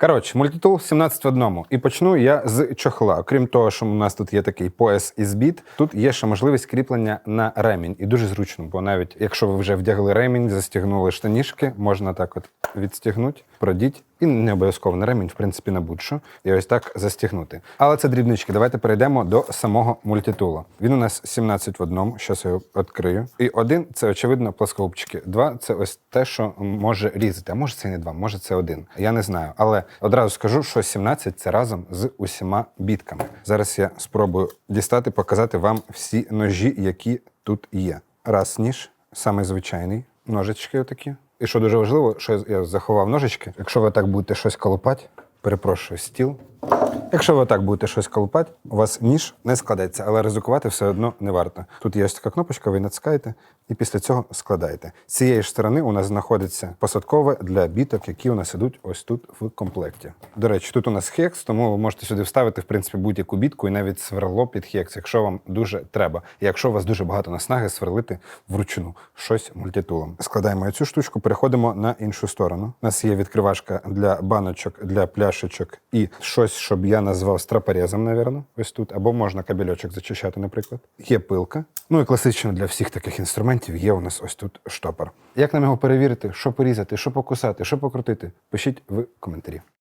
Коротше, мультитул 17 в одному. І почну я з чохла. Окрім того, що у нас тут є такий пояс із біт, тут є ще можливість кріплення на ремінь. І дуже зручно, бо навіть якщо ви вже вдягли ремінь, застігнули штанішки, можна так от відстігнути, продіть. І не обов'язково на ремінь, в принципі, на будь-що. І ось так застігнути. Але це дрібнички. Давайте перейдемо до самого мультитула. Він у нас 17 в одному. Щас його відкрию. І один це очевидно плоскогубчики. Два це ось те, що може різати. А може це не два, може це один. Я не знаю. Але одразу скажу, що 17 це разом з усіма бітками. Зараз я спробую дістати, показати вам всі ножі, які тут є. Раз ніж, самий звичайний, ножички отакі. І що дуже важливо, що я заховав ножички. Якщо ви так будете щось колопати, перепрошую, стіл. Якщо ви так будете щось колупати, у вас ніж не складеться, але ризикувати все одно не варто. Тут є ось така кнопочка, ви натискаєте і після цього складаєте. З цієї ж сторони у нас знаходиться посадкове для біток, які у нас ідуть ось тут в комплекті. До речі, тут у нас хекс, тому ви можете сюди вставити в принципі будь-яку бітку і навіть сверло під хекс, якщо вам дуже треба. І якщо у вас дуже багато наснаги сверлити вручну щось мультитулом. Складаємо цю штучку, переходимо на іншу сторону. У нас є відкривашка для баночок, для пляшечок і щось, щоб я назвав страпорезом, напевно, ось тут, або можна кабельочок зачищати, наприклад. Є пилка. Ну і класично для всіх таких інструментів є у нас ось тут штопор. Як нам його перевірити, що порізати, що покусати, що покрутити? Пишіть в коментарі.